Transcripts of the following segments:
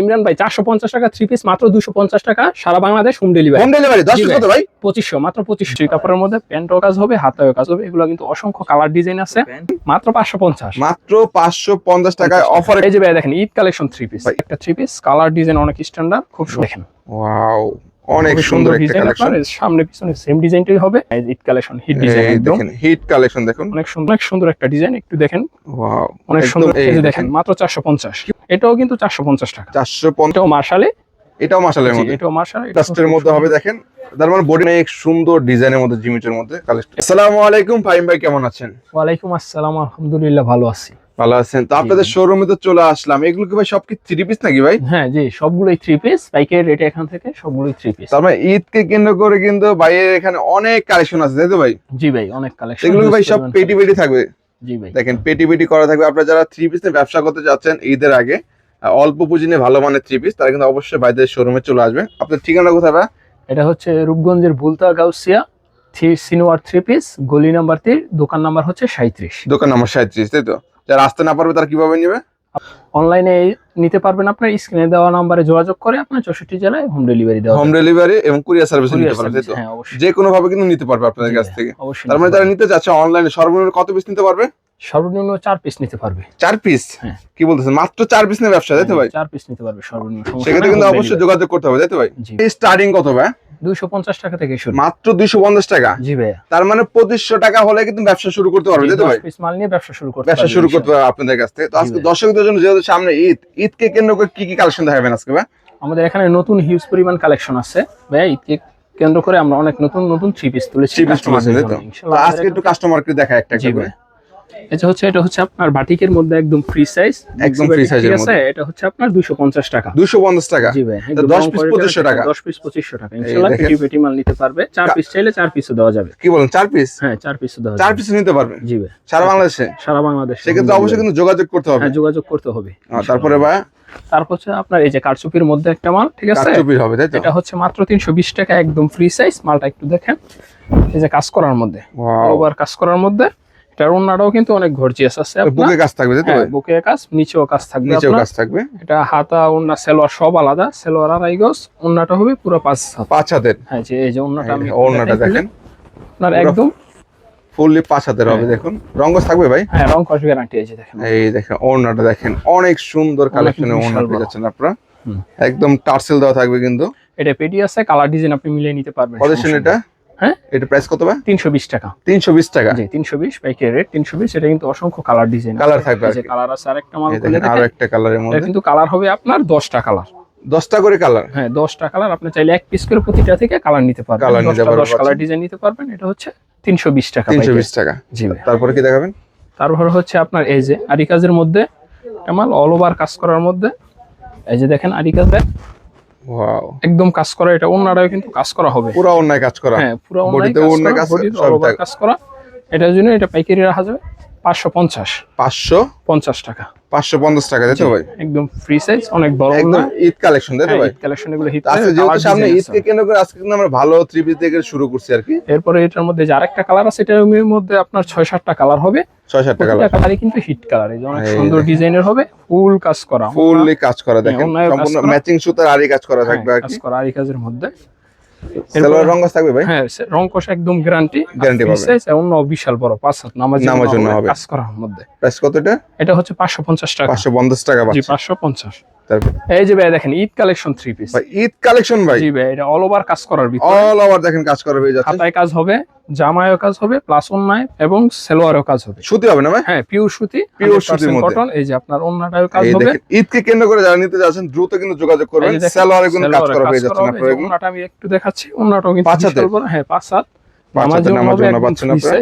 ইমরান ভাই চারশো পঞ্চাশ টাকা থ্রি পিস মাত্র দুশো পঞ্চাশ টাকা সারা Bangladesh home delivery home delivery দশ ভাই। পঁচিশশো মাত্র পঁচিশশো। কাপড়ের মধ্যে প্যান্টও কাজ হবে হাতেও কাজ হবে এগুলো কিন্তু অসংখ্য কালার ডিজাইন আছে। মাত্র পাঁচশো পঞ্চাশ। মাত্র পাঁচশো পঞ্চাশ টাকায় অফার এই যে ভাই দেখেন ঈদ কালেকশন থ্রি পিস একটা থ্রি পিস কালার ডিজাইন অনেক স্ট্যান্ডার্ড খুব সুন্দর। দেখেন ওয়াও অনেক সুন্দর একটা কালেকশন সামনে পিছনে সেম ডিজাইনটাই হবে। ঈদ কালেকশন হিট ডিজাইন একদম। হিট কালেকশন দেখুন। অনেক সুন্দর অনেক সুন্দর একটা ডিজাইন একটু দেখেন। ওয়াও অনেক সুন্দর এই দেখেন। মাত্র চারশো পঞ্চাশ। এটাও কিন্তু চারশো পঞ্চাশ টাকা। চারশো পঞ্চাশ। এটাও মার্শালে এটাও মাসালের জি, মধ্যে। এটাও মার্শাল ডাস্টের মধ্যে হবে দেখেন। তার মানে বডি অনেক সুন্দর ডিজাইনের মধ্যে জিমিটের মধ্যে কালেকশন আসসালামু আলাইকুম ফাহিম ভাই কেমন আছেন? ওয়ালাইকুম আসসালাম আলহামদুলিল্লাহ ভালো আছি। ভালো আছেন? তো আপনাদের শোরুমে তো চলে আসলাম। এগুলো কি ভাই সব কি থ্রি পিস নাকি ভাই? হ্যাঁ জি সবগুলোই থ্রি পিস পাইকারি রেটে এখান থেকে সবগুলোই থ্রি পিস তার মানে ঈদকে কেন্দ্র করে কিন্তু ভাইয়ের এখানে অনেক কালেকশন আছে তাই তো ভাই? জি ভাই অনেক কালেকশন এগুলো ভাই সব পেটি পেটি থাকবে? জি ভাই। দেখেন পেটি পেটি করা থাকবে। আপনারা যারা থ্রি পিস নিয়ে ব্যবসা করতে যাচ্ছেন ঈদের আগে অল্প পুঁজি নিয়ে ভালো মানের থ্রি পিস তারা কিন্তু অবশ্যই বাইদের শোরুমে চলে আসবে। আপনার ঠিকানা কোথায় ভাই? এটা হচ্ছে রূপগঞ্জের Bulta Gausia three Sinoar three piece গলি নাম্বার তিন দোকান নাম্বার হচ্ছে সাঁত্রিশ দোকান নাম্বার সাঁত্রিশ তাই তো? যারা আসতে না পারবে তারা কীভাবে নেবে? অনলাইনে নিতে পারবেন আপনার স্ক্রিনে দেওয়া নাম্বারে যোগাযোগ করে আপনার চৌষট্টি জেলায় হোম ডেলিভারি দেওয়া হোম ডেলিভারি এবং কুরিয়ার সার্ভিস নিতে পারবে তাই তো? হ্যাঁ অবশ্যই। যে কোনো ভাবে কিন্তু নিতে পারবে আপনাদের কাছ থেকে। অবশ্যই তার মানে যারা নিতে চাচ্ছে অনলাইনে সর্বনিম্ন কত পিস নিতে পারবে? সর্বনিম্ন চার পিস নিতে পারবে। চার পিস হ্যাঁ। কি বলতেছেন? মাত্র চার পিস নিয়ে ব্যবসা তাই তো ভাই? চার পিস নিতে পারবে সর্বনিম্ন সেক্ষেত্রে কিন্তু অবশ্যই যোগাযোগ করতে হবে তাই তো ভাই? স্টার্টিং কত ভাই? দুইশো পঞ্চাশ টাকা থেকে শুরু। মাত্র দুইশো পঞ্চাশ টাকা? জি ভাইয়া। তার মানে পঁচিশশো টাকা হলে কিন্তু ব্যবসা শুরু করতে পারবে তাই তো ভাই? মাল নিয়ে ব্যবসা শুরু করতে ব্যবসা শুরু করতে পারবে আপনাদের কাছ থেকে। তো জি আজকে দর্শকদের জন্য যেহেতু সামনে ঈদ ঈদকে কেন্দ্র করে কি কি কালেকশন দেখাবেন আজকে ভাই? আমাদের এখানে নতুন হিউজ পরিমাণ কালেকশন আছে। ভাইয়া ঈদকে কেন্দ্র করে আমরা অনেক নতুন নতুন থ্রি পিস তুলেছি। আজকে একটু কাস্টমারকে দেখা একটা করে। এটা হচ্ছে এটা হচ্ছে আপনার বাটিকের মধ্যে একদম ফ্রি সাইজ একদম size এর আছে এটা হচ্ছে আপনার 250 টাকা। দুশো পঞ্চাশ টাকা? জি ভাই 10 piece 2500 টাকা। 10 পিস 2500 টাকা। ইনশাআল্লাহ। পেটি পেটি মাল নিতে পারবে। চার পিস চাইলে চার পিসও দেওয়া যাবে। কি বলেন চার পিস হ্যাঁ চার পিসও দেওয়া যাবে। পিস নিতে পারবেন? জি ভাই। সারা বাংলাদেশে? সারা বাংলাদেশ। সেক্ষেত্রে অবশ্যই কিন্তু যোগাযোগ করতে হবে। হ্যাঁ যোগাযোগ করতে হবে। তারপরে ভাই? তারপর হচ্ছে আপনার এই যে কারচুপির মধ্যে একটা মাল ঠিক আছে? কাটচুপির হবে তাই তো? এটা হচ্ছে মাত্র 320 টাকা একদম ফ্রি সাইজ মালটা একটু দেখেন। এই যে কাজ করার মধ্যে। ওভার কাজ করার মধ্যে। এটার ওন্নাটাও কিন্তু অনেক গর্জিয়াস আছে বুকে কাজ থাকবে হ্যাঁ বুকে কাজ নিচেও কাজ থাকবে নিচেও। কাজ থাকবে। এটা হাতা ওন্না সেলোয়ার সব আলাদা সেলোয়ার আড়াই গজ ওন্নাটা হবে পুরো পাঁচ হাত। পাঁচ হাতের। হ্যাঁ যে এই যে ওন্নাটা আমি এই দেখেন। আপনার একদম ফুললি পাঁচ হাতের হবে হ্যাঁ। দেখুন। রঙ্গস থাকবে ভাই? হ্যাঁ রং কস গ্যারান্টি আছে দেখেন। এই দেখেন ওড়নাটা দেখেন। অনেক সুন্দর কালেকশনের বিশাল ওড়না পেয়ে যাচ্ছেন আপনারা। একদম টার্সেল দেওয়া থাকবে কিন্তু। এটা পেটি আছে কালার ডিজাইন আপনি মিলিয়ে নিতে পারবেন কত এটা? হ্যাঁ? এটা প্রাইস কত ভাই? টাকা। তিনশো বিশ টাকা? জি পাইকারি রেট এটা কিন্তু অসংখ্য কালার ডিজাইন Colour থাকবে কালার আছে আরেকটা মাল খুলে দেখেন আরও একটা কালারের মধ্যে। কিন্তু কালার হবে আপনার দশটা কালার দশটা করে কালার হ্যাঁ দশটা কালার আপনি চাইলে এক পিস করে প্রতিটা থেকে কালার নিতে পারবেন। Colour নিতে পারবেন, দশ কালার আচ্ছা। ডিজাইন নিতে পারবেন এটা হচ্ছে তিনশো বিশ টাকা তিনশো পাইকারি। বিশ টাকা। জি তারপরে কি দেখাবেন? তারপর হচ্ছে আপনার এই যে আরি মধ্যে মাল অল ওভার কাজ করার মধ্যে। এই যে দেখেন আরি কাজে ওয়াও একদম কাজ করা এটা অন্যরাও কিন্তু কাজ করা হবে। পুরো অন্যায় কাজ করা। হ্যাঁ পুরো অন্য কাজ সব কাজ করা। এটার জন্য এটা পাইকারি রাখা যাবে পাঁচশো পঞ্চাশ। পাঁচশো? পঞ্চাশ টাকা। পাঁচশো পঞ্চাশ টাকা তাই তো ভাই? একদম ফ্রি সাইজ অনেক বড় একদম ঈদ কালেকশন তাই তো ভাই? কালেকশন এগুলো হিট আজকে যেহেতু সামনে ঈদকে কেন্দ্র করে আজকে কিন্তু আমরা ভালো থ্রি পিস থেকে শুরু করছি আর কি। এরপরে এটার মধ্যে যে আরেকটা কালার আছে এটার মধ্যে আপনার ছয় সাতটা কালার হবে। ছয় সাত টাকা কালারই কিন্তু হিট কালার এই অনেক সুন্দর ডিজাইনের হবে ফুল কাজ করা। ফুললি কাজ করা দেখেন সম্পূর্ণ ম্যাচিং সুতার আরই কাজ করা থাকবে আর কাজ করা আরি কাজের মধ্যে। সালোয়ার থাকবে ভাই? হ্যাঁ রং কষা একদম গ্যারান্টি গ্যারান্টি পাবে। অন্য বিশাল বড় পাঁচ হাত নামাজ নামাজ হবে। কাজ করার মধ্যে। প্রাইস কত এটা এটা হচ্ছে পাঁচশো পঞ্চাশ টাকা। পঞ্চাশ টাকা জি পঞ্চাশ। এই যে ভাই দেখেন Eid collection three piece Eid collection ভাই। জি ভাই এটা অল ওভার কাজ করার ভিতরে। অল ওভার দেখেন কাজ করা হয়ে যাচ্ছে। হাতায় কাজ হবে জামায়ও কাজ হবে প্লাস অন্যায় এবং সেলোয়ারও কাজ হবে। সুতি হবে না ভাই? হ্যাঁ পিওর সুতি Pure সুতির মধ্যে। কটন এই যে আপনার অন্যটাও কাজ হবে। ঈদকে কেন্দ্র করে যারা নিতে যাচ্ছেন দ্রুত কিন্তু যোগাযোগ করবেন। সালোয়ারে কিন্তু কাজ করা হয়ে যাচ্ছে ওড়নাটা আমি একটু দেখাচ্ছি ওড়নাটাও কিন্তু পাঁচ? বড়, হ্যাঁ পাঁচ হাত। নামার হাতের জন্য পাচ্ছেন আপনারা।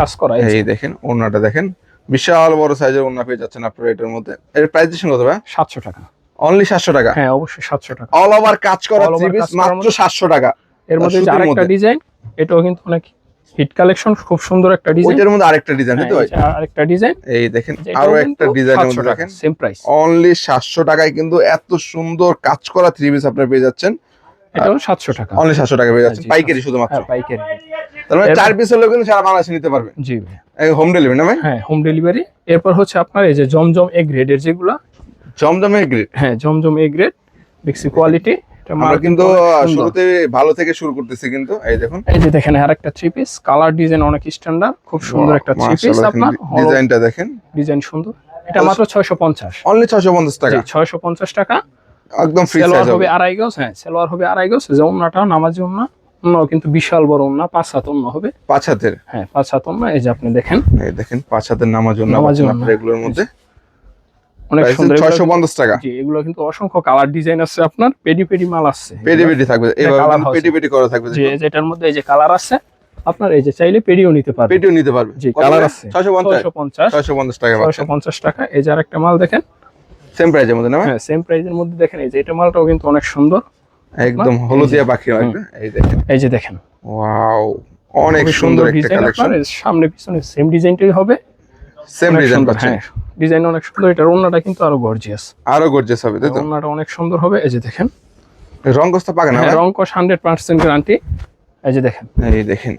কাজ করা এই দেখেন ওড়নাটা দেখেন। বিশাল বড় সাইজের ওড়না পেয়ে যাচ্ছেন আপনারা এটার মধ্যে। এর প্রাইস দিচ্ছেন কত ভাই? সাতশো টাকা। অনলি সাতশো টাকা। হ্যাঁ অবশ্যই সাতশো টাকা। অল ওভার কাজ করা থ্রি পিস মাত্র মধ্যে- সাতশো টাকা। এর মধ্যে আরেকটা ডিজাইন এটাও কিন্তু অনেক হিট কালেকশন খুব সুন্দর একটা ডিজাইন ওইটার মধ্যে আরেকটা ডিজাইন তো? ভাই আরেকটা ডিজাইন এই দেখেন আরও একটা ডিজাইনের মধ্যে দেখেন। সেম প্রাইস অনলি সাতশো টাকায় কিন্তু এত সুন্দর কাজ করা থ্রি পিস আপনারা পেয়ে যাচ্ছেন। এটাও সাতশো টাকা। অনলি সাতশো টাকা পেয়ে যাচ্ছেন পাইকারি শুধুমাত্র। হ্যাঁ পাইকারি। তার মানে চার পিস হলেও কিন্তু সারা বাংলাদেশে নিতে পারবে জি ভাই হোম ডেলিভারি না ভাই? হ্যাঁ হোম ডেলিভারি এরপর হচ্ছে আপনার এই যে জমজম এ গ্রেডের যেগুলা জমজমে গ্রেড হ্যাঁ জমজম এ গ্রেড দেখছি কোয়ালিটি আমরা কিন্তু। শুরুতে ভালো থেকে শুরু করতেছি কিন্তু এই দেখুন। এই যে দেখেন আর একটা থ্রি পিস কালার ডিজাইন অনেক স্ট্যান্ডার্ড খুব সুন্দর একটা থ্রি পিস আপনার ডিজাইনটা দেখেন। ডিজাইন সুন্দর। এটা মাত্র ছয়শো পঞ্চাশ। অনলি ছশো পঞ্চাশ টাকা। ছয়শো পঞ্চাশ টাকা। একদম ফ্রি সাইজ হবে আড়াই গজ হ্যাঁ সেলোয়ার হবে আড়াই গজ ওন্নাটা নামাজি ওন্না ওন্নাও কিন্তু বিশাল বড় ওন্না পাঁচ হাত ওন্না হবে। পাঁচ হাতের। হ্যাঁ পাঁচ হাত ওন্না এই যে আপনি দেখেন। এই দেখেন পাঁচ হাতের নামাজ জন্য নামাজ ওড়না। এগুলোর মধ্যে। অনেক সুন্দর। এগুলো- ছয়শো পঞ্চাশ টাকা। জি এগুলো কিন্তু অসংখ্য কালার ডিজাইন আছে আপনার পেডি পেডি মাল আছে পেটি পেটি থাকবে এভাবে। পেটি পেটি করা থাকবে যে যেটার মধ্যে এই যে কালার আছে আপনার এই যে চাইলে পেডিও নিতে পারবেন। পেটিও নিতে পারবে। জি কালার আছে? ছয়শো পঞ্চাশ। ছয়শো পঞ্চাশ। ছয়শো পঞ্চাশ টাকা ছয়শো পঞ্চাশ টাকা। এই যে আরেকটা মাল দেখেন। সেম প্রাইজের মধ্যে না হ্যাঁ সেম প্রাইজের মধ্যে দেখেন। এই যে এটা মালটাও কিন্তু অনেক সুন্দর। একদম হলুদিয়া পাখি এই দেখেন। এই যে দেখেন। ওয়াও অনেক সুন্দর একটা কালেকশন সামনে পিছনে সেম ডিজাইনটাই হবে। সেম অনেক ডিজাইন সুন্দর, পাচ্ছেন হ্যাঁ ডিজাইন অনেক সুন্দর এটার ওন্নাটা কিন্তু আরও গর্জিয়াস আরও গর্জিয়াস হবে তাই তো? ওন্নাটা অনেক সুন্দর হবে এই যে দেখেন। রং পাকে না হ্যাঁ, রং কস হান্ড্রেড পার্সেন্ট গ্যারান্টি এই যে দেখেন। এই দেখেন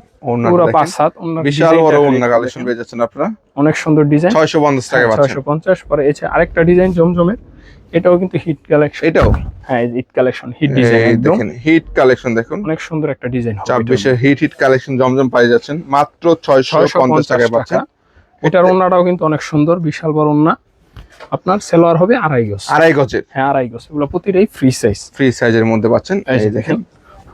পুরো পাঁচ সাত বিশাল বড় কালেকশন পেয়ে যাচ্ছেন আপনারা। অনেক সুন্দর ডিজাইন ছয়শো পঞ্চাশ টাকা পাচ্ছেন। ছয়শো পঞ্চাশ পরে এছে আরেকটা ডিজাইন জমজমের এটাও কিন্তু হিট কালেকশন এটাও? হ্যাঁ হিট কালেকশন হিট ডিজাইন একদম। হিট কালেকশন দেখুন। অনেক সুন্দর একটা ডিজাইন হবে হিট হিট কালেকশন জমজম পাই যাচ্ছেন। মাত্র ছয়শো ছয়শো পঞ্চাশ টাকায় পাচ্ছেন। এটার ওন্নাটাও কিন্তু অনেক সুন্দর বিশাল বড় ওন্না। আপনার সেলোয়ার হবে আড়াই গজ। আড়াই গজের। হ্যাঁ আড়াই গজ। এগুলো প্রতিটাই ফ্রি সাইজ ফ্রি সাইজের মধ্যে পাচ্ছেন। এই দেখেন।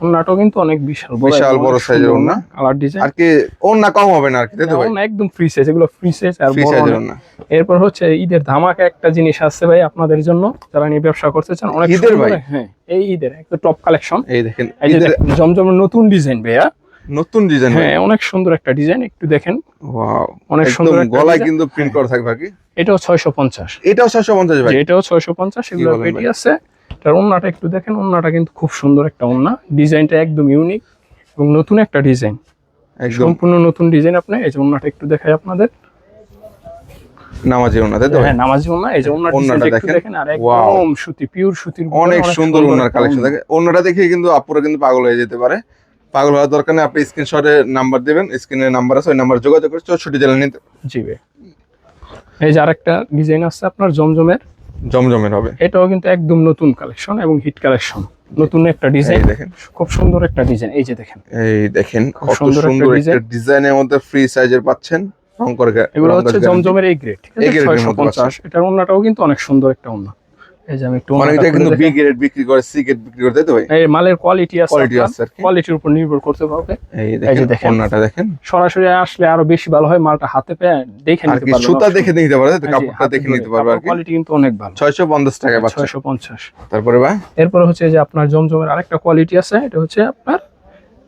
ওন্নাটাও কিন্তু অনেক বিশাল বড় বিশাল বড় সাইজের ওড়না। কালার ডিজাইন আর কি ওড়না কম হবে না আর কি তাই তো ভাই? একদম ফ্রি সাইজ এগুলো ফ্রি সাইজ আর বড়। ওড়না এরপর হচ্ছে ঈদের ধামাকা একটা জিনিস আছে ভাই আপনাদের জন্য। যারা নিয়ে ব্যবসা করতে চান অনেক ঈদের ভাই? হ্যাঁ এই ঈদের একটা টপ কালেকশন এই দেখেন এই যে ঈদের জমজমের নতুন ডিজাইন ভাইয়া। নতুন ডিজাইন হ্যাঁ অনেক সুন্দর একটা ডিজাইন একটু দেখেন। ওয়াও অনেক সুন্দর গলায় কিন্তু প্রিন্ট করা থাকবে কি? এটাও ছয়শো পঞ্চাশ। এটাও ছয়শো পঞ্চাশ ভাই। এটাও ছয়শো পঞ্চাশ এগুলো বলেন পেটি আছে। এটার ওন্নাটা একটু দেখেন ওন্নাটা কিন্তু খুব সুন্দর একটা ওন্না। ডিজাইনটা একদম ইউনিক এবং নতুন একটা ডিজাইন একদম। সম্পূর্ণ নতুন ডিজাইন আপনি এই যে ওন্নাটা একটু দেখাই আপনাদের। নামাজি ওড়না তাই তো? হ্যাঁ নামাজি ওন্না এই যে ওন্নার একটু দেখেন। দেখেন আর একদম সুতি পিওর সুতির অনেক সুন্দর একটা কালেকশন ওড়না। দেখে ওড়নাটা দেখে কিন্তু আপুরা কিন্তু পাগল হয়ে যেতে পারে। পাগল হওয়ার দরকার নেই আপনি স্ক্রিনশটে নাম্বার দেবেন স্ক্রিনের নাম্বার আছে ওই নাম্বার যোগাযোগ করে চৌষট্টি জেলা নিতে জি এই যে আরেকটা ডিজাইন আছে আপনার জমজমের? জমজমের হবে। এটাও কিন্তু একদম নতুন কালেকশন এবং হিট কালেকশন নতুন একটা ডিজাইন দেখেন। খুব সুন্দর একটা ডিজাইন এই যে দেখেন। এই দেখেন খুব কত সুন্দর একটা ডিজাইনের মধ্যে ফ্রি সাইজের পাচ্ছেন রং করে এগুলো হচ্ছে জমজমের এই গ্রেড ঠিক এই পঞ্চাশ। এটার ওন্নাটাও কিন্তু অনেক সুন্দর একটা ওন্না। এই যে আমি একটু মানে এটা কিন্তু বি গ্রেড বিক্রি করে সি গ্রেড বিক্রি করে তাই তো ভাই? এই মালের কোয়ালিটি আছে Quality আছে কোয়ালিটির উপর নির্ভর করতে পারবে এই যে দেখেন দেখেন। দেখেন। সরাসরি আসলে আরও বেশি ভালো হয় মালটা হাতে পেয়ে দেখে নিতে পারবে সুতা দেখে নিতে পারে তাই তো? কাপড়টা দেখে নিতে পারবে আর কোয়ালিটি কিন্তু অনেক ভালো। ছয়শো পঞ্চাশ টাকা পাচ্ছেন। ছয়শো পঞ্চাশ। তারপরে ভাই? এরপরে হচ্ছে যে আপনার জমজমের আরেকটা কোয়ালিটি আছে এটা হচ্ছে আপনার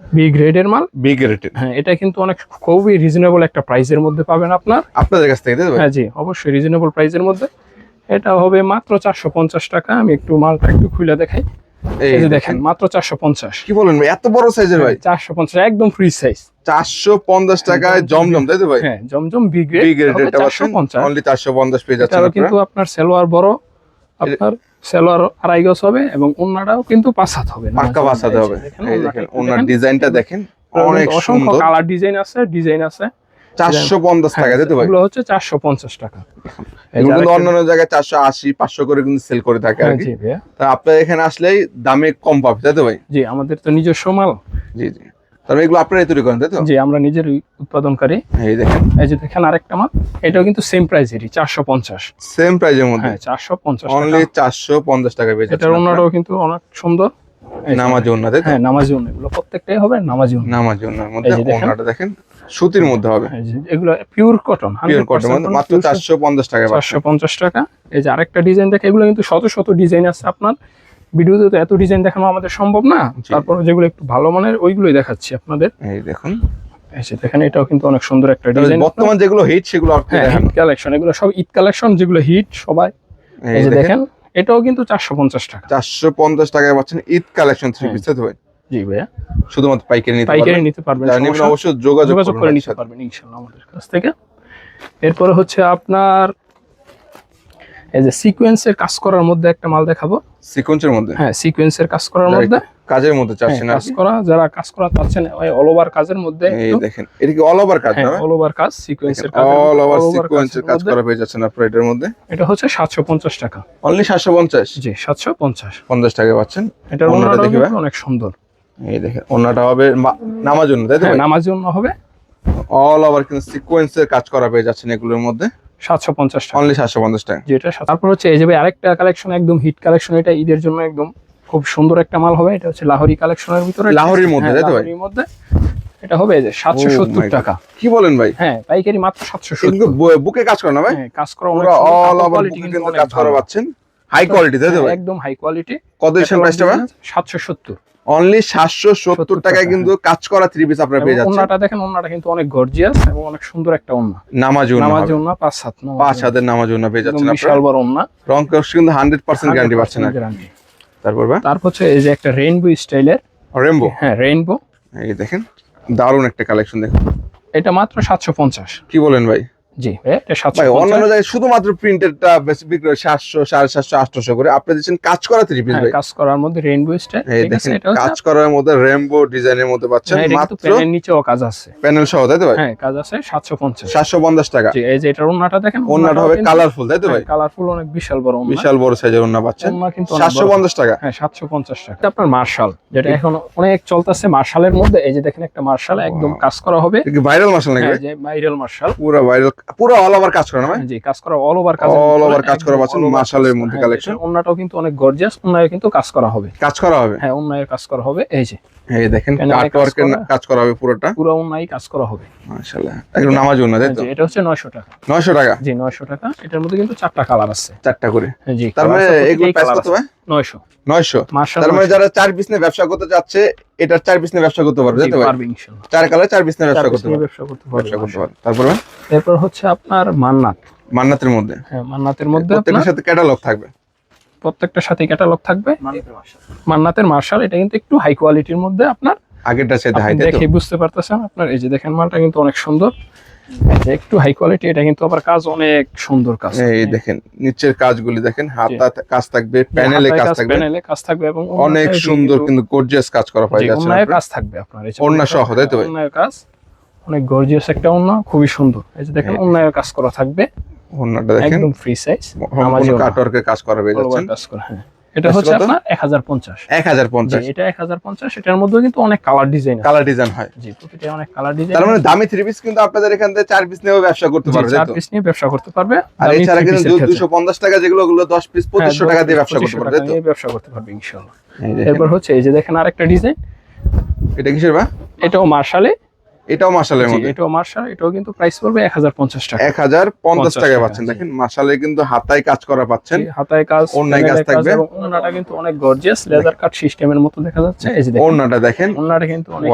বি গ্রেডের মাল। বি গ্রেডের হ্যাঁ এটা কিন্তু অনেক খুবই রিজনেবল একটা প্রাইসের মধ্যে পাবেন আপনার। আপনাদের কাছ থেকে হ্যাঁ জি অবশ্যই রিজনেবল প্রাইসের মধ্যে। এটা হবে মাত্র চারশো পঞ্চাশ টাকা। আমি একটু মালটা একটু খুলে দেখাই। এই এই যে দেখেন। মাত্র চারশো পঞ্চাশ। কি বলেন এত বড় সাইজের ভাই? চারশো পঞ্চাশ একদম ফ্রি সাইজ চারশো পঞ্চাশ টাকায় জমজম তাই তো ভাই? হ্যাঁ জমজম বি বি গ্রেড গ্রেডের এটা চারশো পঞ্চাশ। অনলি চারশো পঞ্চাশ পেয়ে এটারও কিন্তু আপনার সেলোয়ার বড় আপনার সেলোয়ার আড়াই গজ হবে এবং ওন্নাটাও কিন্তু পাঁচ হাত হবে। পাক্কা বাসাতে হবে। এই দেখেন ওনার ডিজাইনটা দেখেন। অনেক অসংখ্য সুন্দর। কালার ডিজাইন আছে ডিজাইন আছে। চারশো পঞ্চাশ টাকা তাই তো ভাই? এগুলো হচ্ছে চারশো পঞ্চাশ টাকা। এগুলো কিন্তু অন্যান্য জায়গায় চারশো আশি পাঁচশো করে কিন্তু সেল করে থাকে আর হ্যাঁ, কি। তা আপনার এখানে আসলেই দামে কম পাবে তাই তো ভাই? জি আমাদের তো নিজস্ব মাল। জি জি। তারপরে এগুলো আপনারাই তৈরি করেন তাই তো? জি আমরা নিজেরই উৎপাদনকারী। এই দেখেন। এই যে দেখেন আরেকটা মাল এটাও কিন্তু সেম প্রাইসেরই চারশো পঞ্চাশ। সেম প্রাইজের মধ্যে? হ্যাঁ চারশো পঞ্চাশ অনলি চারশো পঞ্চাশ টাকা পেয়ে এটার ওনারও কিন্তু অনেক সুন্দর। নামাজি ওনা হ্যাঁ নামাজি এগুলো প্রত্যেকটাই হবে নামাজি ওনা। নামাজি ওনার মধ্যে ওনাটা দেখেন। সুতির মধ্যে হবে। এগুলো পিওর কটন পিওর কটন মাত্র চারশো পঞ্চাশ টাকা পাচ্ছেন চারশো পঞ্চাশ টাকা। এই যে আরেকটা ডিজাইন দেখে এগুলো কিন্তু শত শত ডিজাইন আছে আপনার। ভিডিওতে তো এত ডিজাইন দেখানো আমাদের সম্ভব না। তারপর যেগুলো একটু ভালো মানের ওইগুলোই দেখাচ্ছি আপনাদের। এই দেখুন। দেখেন এটাও কিন্তু অনেক সুন্দর একটা ডিজাইন বর্তমান যেগুলো হিট সেগুলো হ্যাঁ হিট কালেকশন এগুলো সব ঈদ কালেকশন যেগুলো হিট সবাই। এই যে দেখেন। এটাও কিন্তু চারশো পঞ্চাশ টাকা। চারশো পঞ্চাশ টাকায় পাচ্ছেন ঈদ কালেকশন থ্রি হ্যাঁ। পিস জি ভাইয়া। শুধুমাত্র পাইকারি নিতে পাইকারি নিতে পারবেন যারা নেবেন অবশ্যই যোগাযোগ যোগাযোগ করে নিতে পারবেন ইনশাল্লাহ আমাদের কাছ থেকে। এরপরে হচ্ছে আপনার এই যে সিকোয়েন্সের কাজ করার মধ্যে একটা মাল দেখাবো। সিকোয়েন্সের মধ্যে? হ্যাঁ সিকোয়েন্সের কাজ করার মধ্যে। কাজের মধ্যে চাচ্ছেন হ্যাঁ, কাজ করা যারা কাজ করা চাচ্ছেন ওই অল ওভার কাজের মধ্যে এই দেখেন এটা কি অল ওভার কাজ না অল ওভার কাজ সিকোয়েন্সের কাজ অল ওভার সিকোয়েন্সের কাজ করা পেয়ে যাচ্ছেন আপনারা এটার মধ্যে? এটা হচ্ছে সাতশো পঞ্চাশ টাকা। অনলি সাতশো পঞ্চাশ? জি সাতশো পঞ্চাশ। পঞ্চাশ টাকা পাচ্ছেন। এটার অন্যটা ওনাটাও দেখি অনেক সুন্দর। এই দেখেন অন্যটা হবে নামার জন্য তাই তো হ্যাঁ নামাজ জন্য হবে। অল ওভার কিন্তু সিকোয়েন্সের কাজ করা পেয়ে যাচ্ছেন এগুলোর মধ্যে। সাতশো পঞ্চাশ টাকা। অনলি সাতশো পঞ্চাশ টাকা। যেটা তারপর হচ্ছে এই যে আরেকটা কালেকশন একদম হিট কালেকশন এটা ঈদের জন্য একদম খুব সুন্দর একটা মাল হবে। এটা হচ্ছে লাহোরি কালেকশনের ভিতরে। লাহোরির মধ্যে, হ্যাঁ, তাই তো ভাই? লাহোরির মধ্যে। এটা হবে যে Oh সত্তর. টাকা। কি বলেন ভাই? হ্যাঁ পাইকারি মাত্র সাতশো কিন্তু সত্তর বু- বুকে কাজ করে না ভাই? হ্যাঁ কাজ করা অনেক অল কাপড় ওভার বুকে কিন্তু কিন্তু কাজ করা পাচ্ছেন। হাই কোয়ালিটি তাই তো ভাই? একদম হাই কোয়ালিটি কত দিচ্ছেন প্রাইসটা ভাই? সাতশো সত্তর। অনলি সাতশো সত্তর 70 টাকায় কিন্তু কাজ করা থ্রি পিস আপনারা পেয়ে যাচ্ছেন। ওনাটা দেখেন ওনাটা কিন্তু অনেক গর্জিয়াস এবং অনেক সুন্দর একটা ওন্না নামাজ নামাজ ওন্না পাঁচ সাত পাঁচ হাতের নামাজ জন্য পেয়ে যাচ্ছেন বিশাল আপনারা বড় ওন্না রং কস কিন্তু হান্ড্রেড পার্সেন্ট গ্যারান্টি পাচ্ছেন গ্যারান্টি তারপর তারপর হচ্ছে এই যে একটা রেইনবো স্টাইলের রেমবো হ্যাঁ রেইনবো এই দেখেন দারুণ একটা কালেকশন দেখুন। এটা মাত্র সাতশো পঞ্চাশ। কি বলেন ভাই? জি। অন্যান্য জায়গায় শুধুমাত্র প্রিন্টেডটা বেশি বিক্রি হয় সাতশো সাড়ে সাতশো আটশো করে। আপনি দিচ্ছেন কাজ করা থ্রি পিস হ্যাঁ, ভাই। কাজ করার মধ্যে রেইনবো স্টাইল কাজ করার মধ্যে ডিজাইনের মধ্যে পাচ্ছেন। হ্যাঁ, মাত্র প্যানের নিচেও কাজ আছে। প্যানেল সহ তাই তো ভাই? হ্যাঁ কাজ আছে সাতশো পঞ্চাশ। সাতশো পঞ্চাশ টাকা। জি এই যে এটার ওন্নাটা দেখেন অন্যটা হবে কালারফুল তাই তো ভাই? কালারফুল অনেক বিশাল বড় ওন্না। বিশাল বড় সাইজের অন্য পাচ্ছেন। ওন্না কিন্তু অনেক সাতশো বড়। পঞ্চাশ টাকা। হ্যাঁ সাতশো পঞ্চাশ টাকা। এটা আপনার মার্শাল যেটা এখন অনেক চলতেছে মার্শালের মধ্যে। এই যে দেখেন একটা মার্শাল একদম কাজ করা হবে। ভাইরাল মাসাল নাকি হ্যাঁ, যে ভাইরাল মার্শাল পুরো ভাইরাল পুরো অল ওভার কাজ করে না জি কাজ করা অল ওভার কাজ All over কাজ করা পাচ্ছেন, মার্শালের মধ্যে collection। অন্যটাও কিন্তু অনেক গর্জিয়াস অন্যায় কিন্তু কাজ করা হবে। কাজ করা হবে? হ্যাঁ অন্যায়ের কাজ করা হবে। এই যে এই দেখেন কাট ওয়ার্কের কাজ করা। হবে পুরোটা। পুরো অন্যায় কাজ করা হবে। মাশাআল্লাহ একদম নামাজ জন্য তাই তো? এটা হচ্ছে নয়শো টাকা। 900 টাকা? জি নয়শো টাকা। এটার মধ্যে কিন্তু চারটা কালার আছে। চারটা করে? জি তার মানে এগুলো প্রাইস কত নয়শো। 900 মার্শাল তার মানে যারা চার পিস নিয়ে ব্যবসা করতে যাচ্ছে এটার চার পিস নিয়ে ব্যবসা করতে পারবে যেতে পারবে ইনশাআল্লাহ চার কালার চার পিস নিয়ে ব্যবসা করতে পারবে ব্যবসা করতে পারবে ব্যবসা করতে পারবে তারপরে এরপর হচ্ছে আপনার মান্নাত। মান্নাতের মধ্যে। হ্যাঁ মান্নাতের মধ্যে প্রত্যেকটার সাথে ক্যাটালগ থাকবে। প্রত্যেকটার সাথে ক্যাটালগ থাকবে। মান্নাতের মার্শাল। এটা কিন্তু একটু হাই কোয়ালিটির মধ্যে আপনার আগেরটা সাথে হাই দেখে বুঝতে পারতেছেন। আপনার এই যে দেখেন মালটা কিন্তু অনেক সুন্দর। একটু হাই কোয়ালিটি এটা কিন্তু আবার কাজ অনেক সুন্দর কাজ এই দেখেন নিচের কাজগুলি দেখেন হাতা কাজ থাকবে প্যানেলে কাজ থাকবে। প্যানেলে কাজ থাকবে এবং অনেক সুন্দর কিন্তু- গর্জিয়াস কাজ করা জি, যাচ্ছে অন্যায় কাজ থাকবে আপনার এই যে ওড়না অন্যায় সহ, তাই তো? অন্যায় কাজ অনেক গর্জিয়াস একটা ওন্না খুবই সুন্দর। এই যে দেখেন অন্যায় কাজ করা থাকবে। ওড়নাটা দেখেন। একদম ফ্রি সাইজ সম্পূর্ণ কাটওয়ার্কের কাজ করা পেয়ে যাচ্ছেন। কাজ করা হ্যাঁ। এটা হচ্ছে? আপনার এক হাজার পঞ্চাশ। এক হাজার পঞ্চাশ। এটা এক হাজার পঞ্চাশ এটার মধ্যে কিন্তু অনেক কালার ডিজাইন আছে। কালার ডিজাইন হয়। জি প্রতিটা অনেক কালার ডিজাইন তার মানে দামি থ্রি পিস কিন্তু আপনাদের এখান থেকে চার পিস নিয়েও ব্যবসা করতে পারবে চার পিস নিয়ে ব্যবসা করতে পারবে। আর এছাড়া কিন্তু piece এর ক্ষেত্রে। দুশো পঞ্চাশ টাকা যেগুলো ওগুলো দশ পিস হ্যাঁ, পঁচিশশো দশ টাকা দিয়ে ব্যবসা করতে পারবে তো? ব্যবসা করতে পারবে ইনশাআল্লাহ। এরপর হচ্ছে এই যে দেখেন আরেকটা ডিজাইন এটা কিসের বা? এটাও মার্শালে এটাও মাসালের মধ্যে। এটাও মার্শাল এটাও কিন্তু প্রাইস পড়বে এক হাজার পঞ্চাশ টাকা। এক হাজার পঞ্চাশ টাকা টাকা, পাচ্ছেন। দেখেন মাসালে কিন্তু হাতায় কাজ করা পাচ্ছেন। হাতায় কাজ ওড়নায় কাজ থাকবে। এবং ওড়নাটা কিন্তু অনেক গর্জিয়াস লেদার কাট সিস্টেমের মতো দেখা যাচ্ছে। এই যে দেখেন ওড়নাটা দেখেন। ওড়নাটা কিন্তু অনেক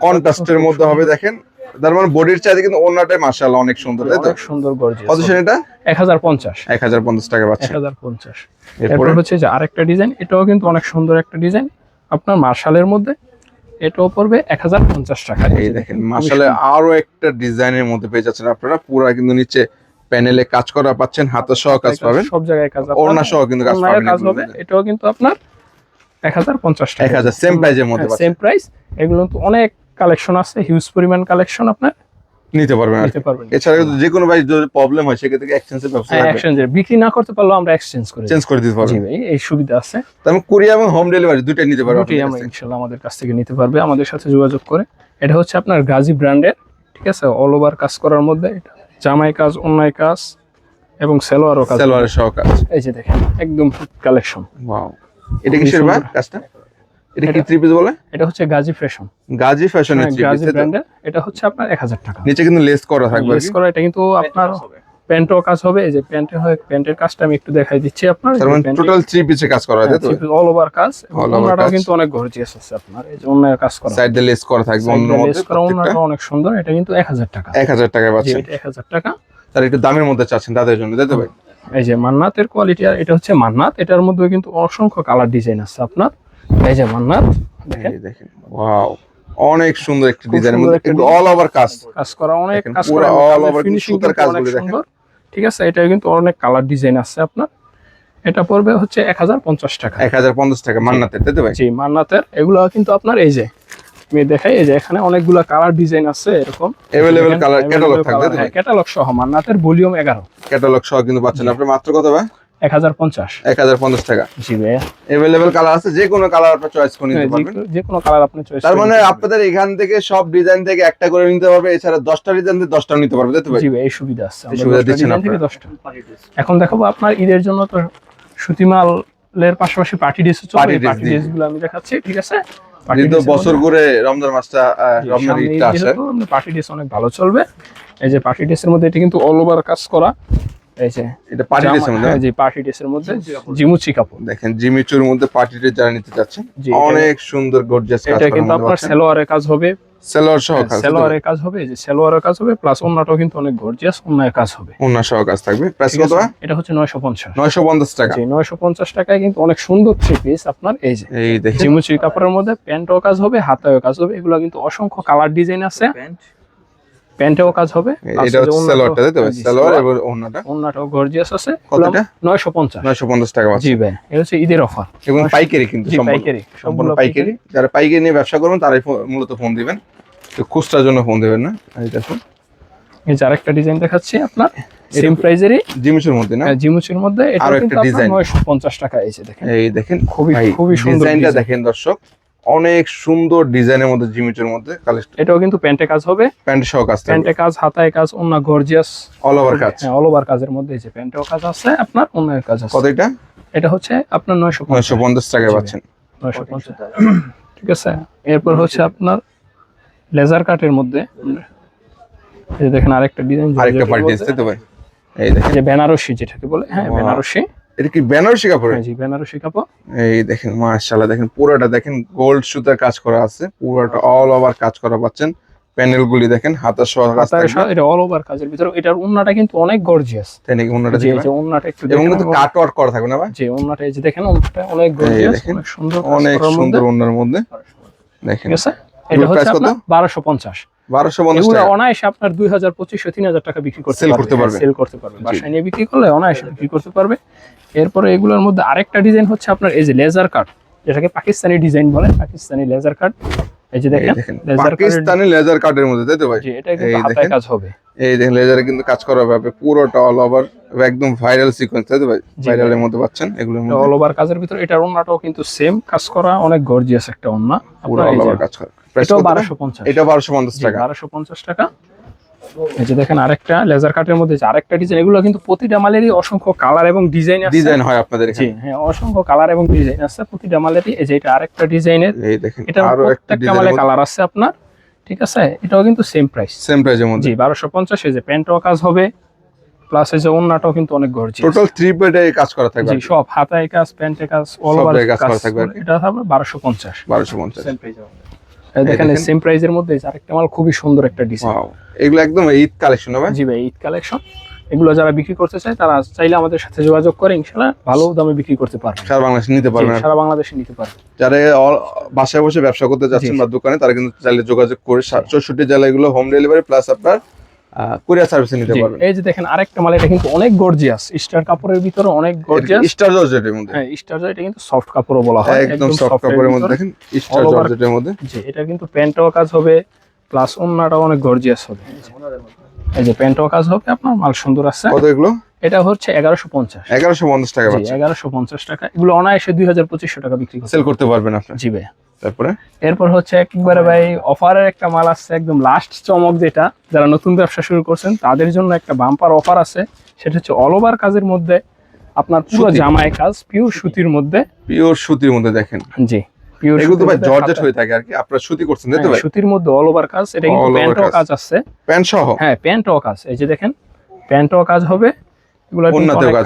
কন্ট্রাস্টের মধ্যে হবে দেখেন। তার মানে বডির চাইতে কিন্তু ওড়নাটাই মাশাআল্লাহ অনেক সুন্দর তাই তো? সুন্দর গর্জিয়াস কত পঞ্চাশ। এক হাজার পঞ্চাশ টাকা এক পাচ্ছেন। হাজার পঞ্চাশ। এরপরে? এরপর হচ্ছে যে আরেকটা ডিজাইন এটাও কিন্তু অনেক সুন্দর একটা ডিজাইন আপনার মার্শালের মধ্যে এটাও পড়বে এক হাজার পঞ্চাশ টাকা। এই দেখেন মাসালে আরও একটা ডিজাইনের মধ্যে পেয়ে যাচ্ছেন আপনারা। পুরা কিন্তু নিচে প্যানেলে কাজ করা পাচ্ছেন হাতে সহ কাজ পাবেন। সব জায়গায় কাজ ওড়না সহ কিন্তু কাজ পাবেন কাজ হবে এটাও কিন্তু আপনার এক হাজার পঞ্চাশ টাকা। এক হাজার সেম প্রাইজের মধ্যে সেম পাচ্ছেন। প্রাইস এগুলো তো অনেক কালেকশন আছে হিউজ পরিমাণ কালেকশন আপনার। নিতে পারবেন নিতে পারবেন। এছাড়া যে কোনো ভাই যদি প্রবলেম হয় সেক্ষেত্রে এক্সচেঞ্জের ব্যবস্থা হ্যাঁ থাকবে এক্সচেঞ্জের বিক্রি না করতে পারলেও আমরা এক্সচেঞ্জ করে চেঞ্জ করে দিতে জি ভাই এই সুবিধা আছে। তারপর কুরিয়ার এবং হোম ডেলিভারি দুটাই নিতে পারবেন দুটোই আমরা ইনশাল্লাহ আমাদের কাছ থেকে নিতে পারবে। আমাদের সাথে যোগাযোগ করে। এটা হচ্ছে আপনার গাজী ব্র্যান্ডের ঠিক আছে? অল ওভার কাজ করার মধ্যে। এটা জামাই কাজ অন্যায় কাজ এবং সেলোয়ারও কাজ। সালোয়ারের সহ কাজ। এই যে দেখেন একদম কালেকশন ওয়াও এটা কিসের ভাই কাজটা? এটা কি থ্রি পিস বলে? এটা হচ্ছে গাজী ফ্যাশন। গাজী ফ্যাশনের থ্রি পিস ব্র্যান্ডের এটা হচ্ছে আপনার এক হাজার টাকা। নিচে কিন্তু লেস করা থাকবে লেস করা এটা কিন্তু আপনার প্যান্টও কাজ হবে এই যে প্যান্টের হয় প্যান্টের কাজটা আমি একটু দেখাই দিচ্ছি আপনার। তার মানে টোটাল থ্রি পিসে কাজ করা হয় তাই তো? অল ওভার কাজ। কিন্তু অনেক গর্জিয়াস আছে আপনার এই যে কাজ করা। সাইড দিয়ে লেস করা থাকবে অন্য মধ্যে ওনাটা অনেক সুন্দর এটা কিন্তু এক হাজার টাকা। এক হাজার টাকা পাচ্ছেন। এটা এক হাজার টাকা। তার একটু দামের মধ্যে চাচ্ছেন তাদের জন্য তাই তো ভাই? এই যে মান্নাতের কোয়ালিটি আর এটা হচ্ছে মান্নাত এটার মধ্যে কিন্তু অসংখ্য কালার ডিজাইন আছে আপনার। এই যে মান্নাত দেখেন। দেখেন ওয়াও অনেক সুন্দর একটি ডিজাইনের মধ্যে একটা অল ওভার কাজ। কাজ করা অনেক কাজ করা ফিনিশিং সুতার অনেক কাজগুলি দেখেন। ঠিক আছে? এটা কিন্তু অনেক কালার ডিজাইন আছে আপনার। এটা পড়বে হচ্ছে এক হাজার পঞ্চাশ টাকা। এক হাজার পঞ্চাশ টাকা মান্নাতের তাই তো ভাই? জি মান্নাতের। এগুলো কিন্তু আপনার এই যে আমি দেখাই এই যে এখানে অনেকগুলো কালার ডিজাইন আছে এরকম। Available colour, catalog থাকবে ক্যাটালগ সহ মান্নাতের ভলিউম এগারো। ক্যাটালগ সহ কিন্তু পাচ্ছেন। আপনি মাত্র কত ভাই? টাকা। জি ভাইয়া। এভেলেবেল কালার আছে যে কোনো কালার আপনি চয়েস করে নিতে হ্যাঁ, পারবেন। যে- যে কোনো কালার আপনি চয়েস তার মানে আপনাদের এখান থেকে সব ডিজাইন থেকে একটা করে নিতে পারবে এছাড়া দশটা ডিজাইন থেকে দশটা নিতে পারবে তাই তো ভাই? জি ভাই এই সুবিধা আছে। আমরা সুবিধা দিচ্ছেন আপনারা। দশটা। এখন দেখাবো আপনার ঈদের জন্য তো সুতিমালের পাশাপাশি পার্টি ড্রেস পার্টি গুলো আমি দেখাচ্ছি ঠিক আছে? যেহেতু বছর ঘুরে রমজান মাসটা রমজান ঈদটা আসে পার্টি ড্রেস অনেক ভালো চলবে। এই যে পার্টি ড্রেসের মধ্যে এটা কিন্তু অল ওভার কাজ করা। এই যে এটা পার্টি ড্রেসের মধ্যে হ্যাঁ, জি পার্টি ড্রেসের মধ্যে জিমুচি কাপড়। দেখেন জিমিচুর মধ্যে পার্টি ড্রেস যারা নিতে চাচ্ছেন অনেক সুন্দর গর্জিয়াস কাজ এটা কিন্তু আপনার সেলোয়ারের কাজ হবে। সেলোয়ার সহ কাজ সেলোয়ারের কাজ হবে এই যে সেলোয়ারের কাজ হবে প্লাস অন্যটাও কিন্তু অনেক গর্জিয়াস কাজ হবে। সহ কাজ থাকবে। প্রাইস কত এটা হচ্ছে নয়শো পঞ্চাশ। নয়শো পঞ্চাশ টাকা। জি নয়শো পঞ্চাশ টাকায় কিন্তু অনেক সুন্দর থ্রি পিস আপনার এই যে এই দেখেন জিমুচি কাপড়ের মধ্যে প্যান্টও কাজ হবে হাতায়ও কাজ হবে এগুলো কিন্তু অসংখ্য কালার ডিজাইন আছে। প্যান্টেও কাজ হবে এটা হচ্ছে ওড়নাটাও- তাই তো? ভাই? জি, সেলোয়ার সালোয়ার। এবং ওনাটা ওড়নাটাও গর্জিয়াস আছে কত এটা? নয়শো পঞ্চাশ। নয়শো পঞ্চাশ টাকা পাচ্ছে জি ভাই এটা হচ্ছে ঈদের অফার এবং পাইকারি কিন্তু পাইকারি সম্পূর্ণ পাইকারি। যারা পাইকারি নিয়ে ব্যবসা করবেন তারাই মূলত ফোন দিবেন। তো খুচরার জন্য ফোন দিবেন না। এই দেখুন। এই যে আরেকটা ডিজাইন দেখাচ্ছি আপনার। সেম প্রাইজেরই জিমিচুর মধ্যে না? জিমুচির মধ্যে। এটা কিন্তু টাকা এই যে দেখেন। এই দেখেন। খুবই- খুবই সুন্দর ডিজাইনটা দেখেন দর্শক। অনেক সুন্দর ডিজাইনের মধ্যে জিমিচুর মধ্যে কালেকশন এটাও কিন্তু প্যান্টে কাজ হবে। প্যান্ট সহ কাজ প্যান্টে কাজ হাতায় কাজ অন্য গর্জিয়াস অল ওভার কাজ। হ্যাঁ অল ওভার কাজের মধ্যে এই যে প্যান্টেও কাজ আছে আপনার অন্য কাজ আছে। কত এটা? এটা হচ্ছে আপনার নয়শো নয়শো পঞ্চাশ টাকায় পাচ্ছেন। নয়শো পঞ্চাশ। ঠিক আছে? এরপর হচ্ছে আপনার লেজার কাটের মধ্যে। এই দেখেন আরেকটা ডিজাইন আরেকটা পার্টি আসছে তো ভাই। এই দেখেন। যে বেনারসি যেটাকে বলে। হ্যাঁ বেনারসি। এটা কি বেনারসি কাপড় হ্যাঁ জি বেনারসি কাপড়। এই দেখেন মাশাআল্লাহ দেখেন পুরোটা দেখেন গোল্ড সুতার কাজ করা আছে। পুরোটা অল ওভার কাজ করা পাচ্ছেন। প্যানেল গুলি দেখেন হাতা সহ কাজ এটা অল ওভার কাজের ভিতরে। এটার ওন্নাটা কিন্তু অনেক গর্জিয়াস তাই নাকি অন্যটা যে ওন্নাটা একটু এবং কিন্তু কাট ওয়ার্ক করা থাকবে না ভাই? যে ওন্নাটা এই যে দেখেন ওন্নাটা অনেক গর্জিয়াস অনেক সুন্দর অনেক সুন্দর ওনার মধ্যে। দেখেন ঠিক আছে? এটা হচ্ছে আপনার বারোশো পঞ্চাশ। বারোশো এগুলো অনায়াসে আপনার দুই হাজার পঁচিশশো তিন হাজার টাকা বিক্রি করতে করতে পারবে। সেল করতে পারবে। বাসায় নিয়ে বিক্রি করলে অনায়াসে বিক্রি করতে পারবে। এরপরে এগুলোর মধ্যে আরেকটা ডিজাইন হচ্ছে আপনার এই যে লেজার কাট যেটাকে পাকিস্তানি ডিজাইন বলে পাকিস্তানি লেজার কাট এই যে দেখেন লেজার কাট পাকিস্তানি লেজার কাটের মধ্যে তাই তো ভাই? এটা কিন্তু এই কাজ হবে। এই দেখেন লেজারে কিন্তু কাজ করা হবে পুরোটা অল ওভার একদম ভাইরাল সিকোয়েন্স তাই তো ভাই? ভাইরালের মধ্যে পাচ্ছেন এগুলোর মধ্যে। অল ওভার কাজের ভিতরে এটার ওন্নাটাও কিন্তু সেম কাজ করা অনেক গর্জিয়াস একটা ওন্না। পুরো অল ওভার কাজ করা। এটাও কত? বারোশো পঞ্চাশ। এটা বারোশো পঞ্চাশ টাকা। বারোশো পঞ্চাশ টাকা। এই যে দেখেন আরেকটা লেজার কাটের মধ্যে আরেকটা ডিজাইন এগুলো কিন্তু প্রতিটা মালেরই অসংখ্য কালার এবং ডিজাইন আছে। ডিজাইন হয় আপনাদের এখানে। হ্যাঁ অসংখ্য কালার এবং ডিজাইন আছে প্রতিটা মালেরই। এই যে এটা আরেকটা ডিজাইনের এই দেখেন এটা প্রত্যেকটা মালে কালার আছে আপনার ঠিক আছে? এটাও কিন্তু সেম প্রাইস সেম মধ্যে। জি বারোশো পঞ্চাশ এই যে প্যান্টও কাজ হবে প্লাস এই যে ওন্নাটাও কিন্তু অনেক টোটাল কাজ করা থাকবে জি সব হাতায় কাজ প্যান্টে কাজ অল ওভার কাজ কাজ করা থাকবে এটা হবে দেখেন। সেম প্রাইজের মধ্যে আরেকটা মাল খুবই সুন্দর একটা ডিজাইন এগুলো একদম ঈদ কালেকশন হবে জি ভাই ঈদ কালেকশন এগুলো যারা বিক্রি করতে চায় তারা চাইলে আমাদের সাথে যোগাযোগ করে ইনশাল্লাহ ভালো দামে বিক্রি করতে পারবে। সারা বাংলাদেশে নিতে পারবে সারা বাংলাদেশে নিতে পারবে। যারা বাসায় বসে ব্যবসা করতে যাচ্ছেন। বা দোকানে তারা কিন্তু চাইলে যোগাযোগ করে চৌষট্টি জেলা এগুলো হোম ডেলিভারি প্লাস আপনার কুরিয়ার সার্ভিসে নিতে পারবেন। এই যে দেখেন আরেকটা মাল এটা কিন্তু অনেক গর্জিয়াস স্টার কাপড়ের ভিতরে অনেক গর্জিয়াস স্টার জর্জেটের মধ্যে। হ্যাঁ স্টার এটা কিন্তু সফট কাপড়ও বলা হয় একদম সফট কাপড়ের মধ্যে। দেখেন স্টার জর্জেটের মধ্যে। জি এটা কিন্তু প্যান্টও কাজ হবে প্লাস ওন্নাটাও অনেক গর্জিয়াস হবে। এই যে প্যান্টও কাজ হবে আপনার মাল সুন্দর আছে। কত এগুলো? এটা হচ্ছে এগারোশো পঞ্চাশ। এগারোশো পঞ্চাশ টাকা এগারোশো পঞ্চাশ টাকা। এগুলো অনায়াসে দুই হাজার পঁচিশশো টাকা বিক্রি সেল করতে পারবেন আপনি। জি ভাই তারপরে? এরপর হচ্ছে একবারে ভাই অফারের একটা মাল আছে একদম লাস্ট চমক যেটা। যারা নতুন ব্যবসা শুরু করছেন তাদের জন্য একটা বাম্পার অফার আছে। সেটা হচ্ছে অল ওভার কাজের মধ্যে আপনার পুরো জামায় কাজ পিওর সুতির মধ্যে। পিওর সুতির মধ্যে দেখেন। জি। পিওর এগুলো তো ভাই জর্জেট হয়ে থাকে আর কি। আপনারা সুতি করছেন তাই তো ভাই? সুতির মধ্যে অল ওভার কাজ এটা কিন্তু প্যান্ট প্যান্টও কাজ। আছে। প্যান্ট সহ হ্যাঁ প্যান্টও কাজ। এই যে দেখেন প্যান্টও কাজ হবে। এগুলো।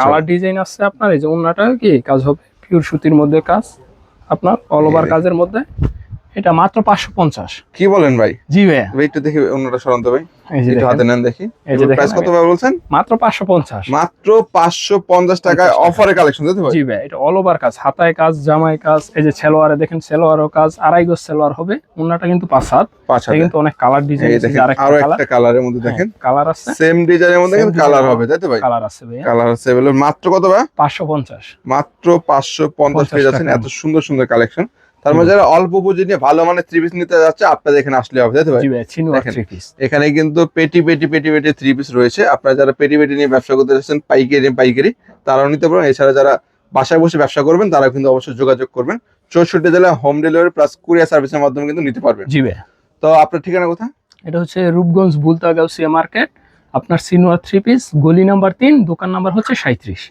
কালার ডিজাইন আছে আপনার। এই যে ওন্নাটাও কি কাজ হবে? পিওর সুতির মধ্যে কাজ আপনার অল ওভার কাজের মধ্যে। এটা মাত্র পাঁচশো পঞ্চাশ। কি বলেন ভাই? জি ভাই একটু দেখি অন্যটা সরান্ত ভাই। একটু হাতে নেন দেখি। এই যে দেখেন প্রাইস কত ভাই। বলছেন? মাত্র পাঁচশো পঞ্চাশ। মাত্র পাঁচশো পঞ্চাশ টাকায় 50 টাকা। অফারে কালেকশন দিতে ভাই জি ভাই এটা অল ওভার কাজ। হাতায় কাজ জামায় কাজ এই যে সেলোয়ারে দেখেন সেলোয়ারও কাজ আড়াই গজ সেলোয়ার হবে। ওনাটা কিন্তু পাঁচ হাত। পাঁচ কিন্তু অনেক কালার ডিজাইন এই দেখেন আরও কালার একটা কালারের মধ্যে দেখেন। কালার আছে। সেম ডিজাইনের মধ্যে কিন্তু কালার হবে তাই তো ভাই? কালার আছে কালার মাত্র কত ভাই? পাঁচশো পঞ্চাশ। মাত্র পাঁচশো পঞ্চাশ 50 পেয়ে যাচ্ছেন। এত সুন্দর সুন্দর কালেকশন তার মধ্যে যারা অল্প পুঁজি নিয়ে ভালো মানের থ্রি পিস নিতে যাচ্ছে আপনাদের এখানে আসলে হবে তাই তো ভাই? এখানে কিন্তু পেটি পেটি পেটি পেটি থ্রি পিস রয়েছে। আপনারা যারা পেটি পেটি নিয়ে ব্যবসা করতে যাচ্ছেন পাইকারি পাইকারি তারাও নিতে পারেন এছাড়া যারা বাসায় বসে ব্যবসা করবেন তারা কিন্তু অবশ্যই যোগাযোগ করবেন। চৌষট্টি জেলায় হোম ডেলিভারি প্লাস কুরিয়ার সার্ভিসের মাধ্যমে কিন্তু নিতে পারবেন। জি ভাই। তো আপনার ঠিকানা কোথায়? এটা হচ্ছে রূপগঞ্জ বুলতা গাউসিয়া মার্কেট। আপনার সিনোয়ার থ্রি পিস গলি নাম্বার তিন দোকান নাম্বার হচ্ছে সাঁত্রিশ